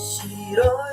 싫어요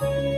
Bye.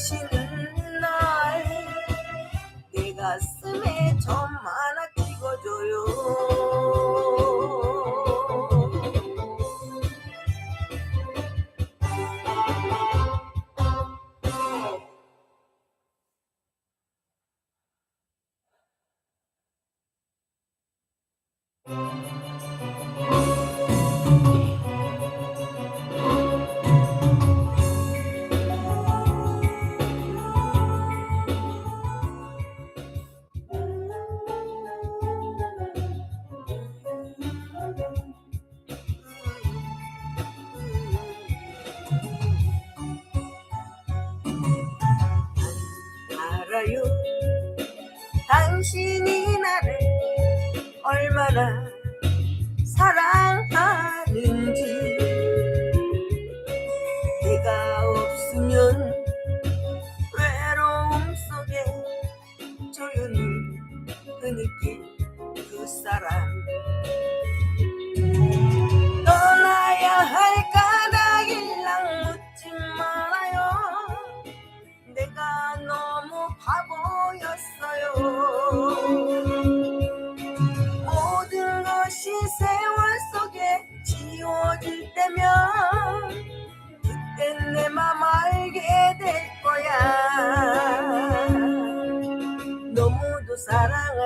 오시는 날 내 가슴에 정말 恭喜你。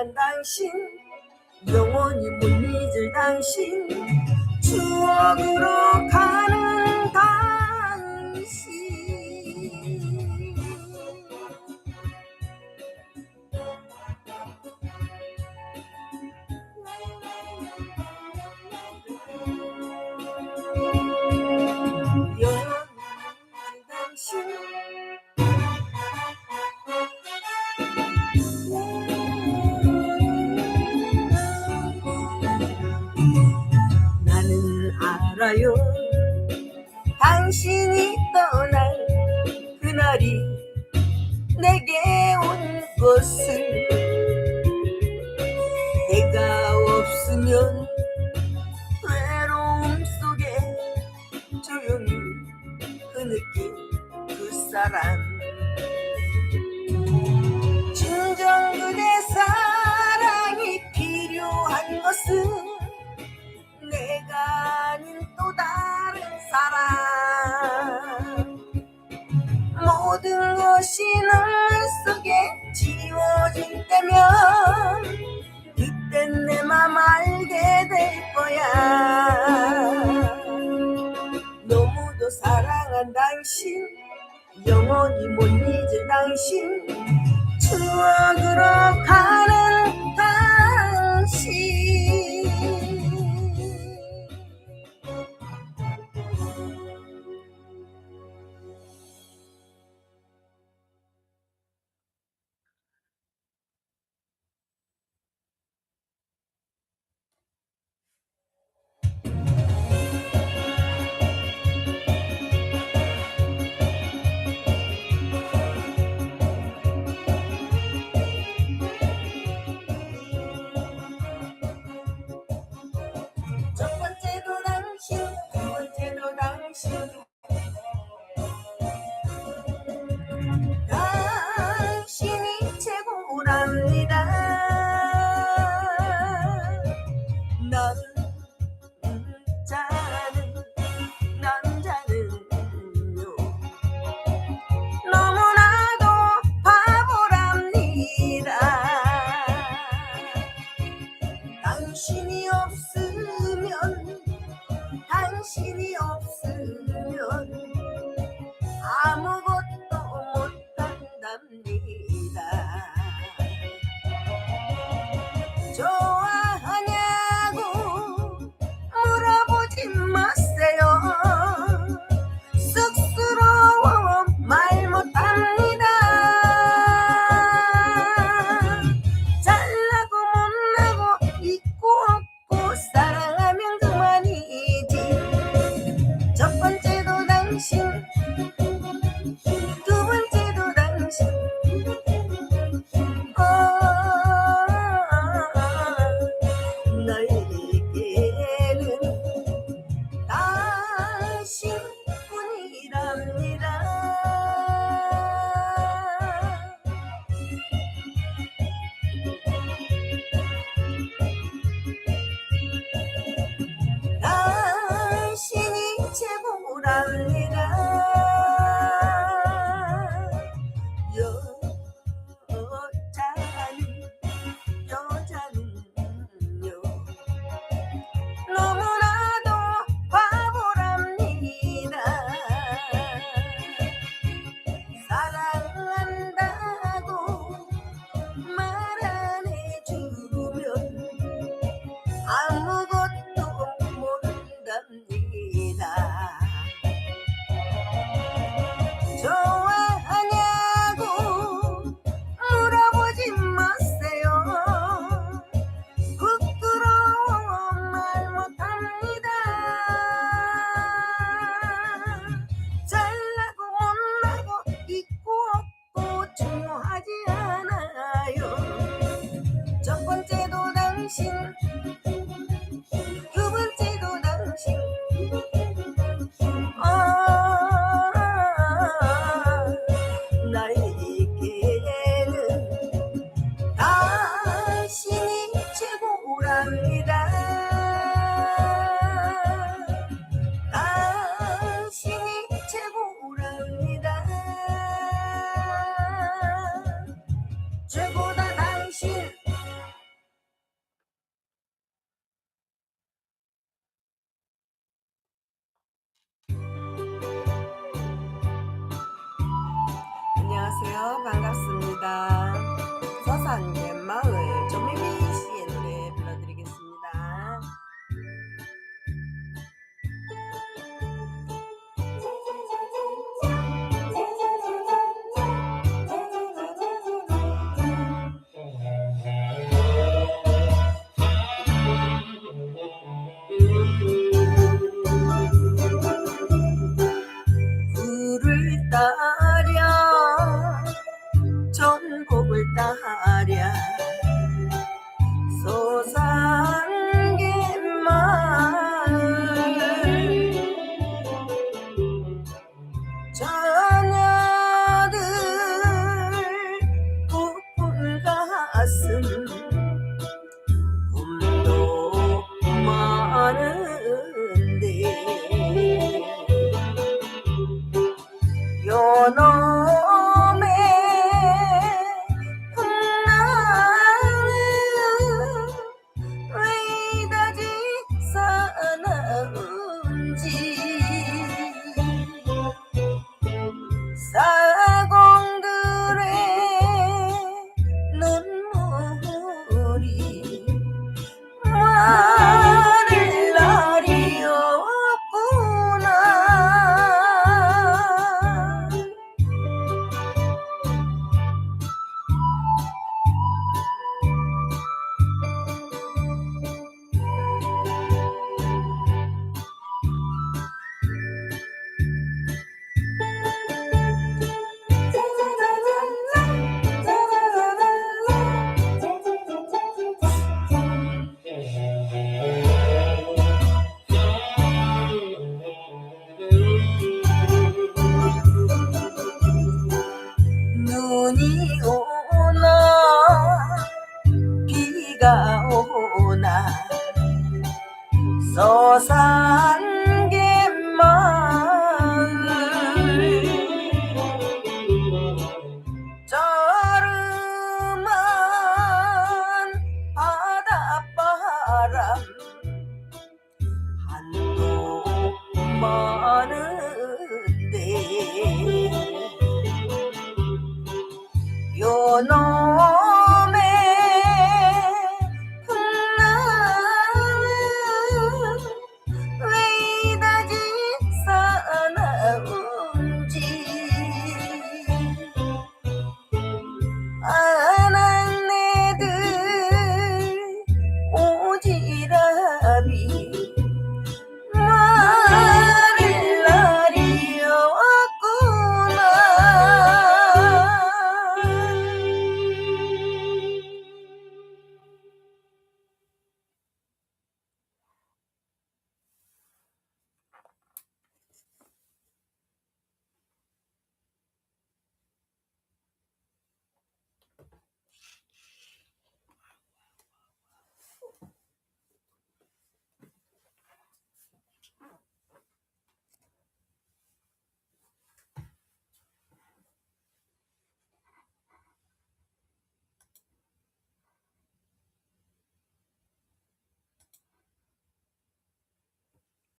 난 당신 영원히 못 잊을 당신. 추억으로 가 당신이 떠날 그날이 내게 온 것을 것이 눈물 속에 지워질 때면 그땐 내 맘 알게 될 거야. 너무도 사랑한 당신 영원히 못 잊을 당신 추억으로 가는 당신이 최고랍니다. darling. 안녕하세요. 반갑습니다. 서산이에요.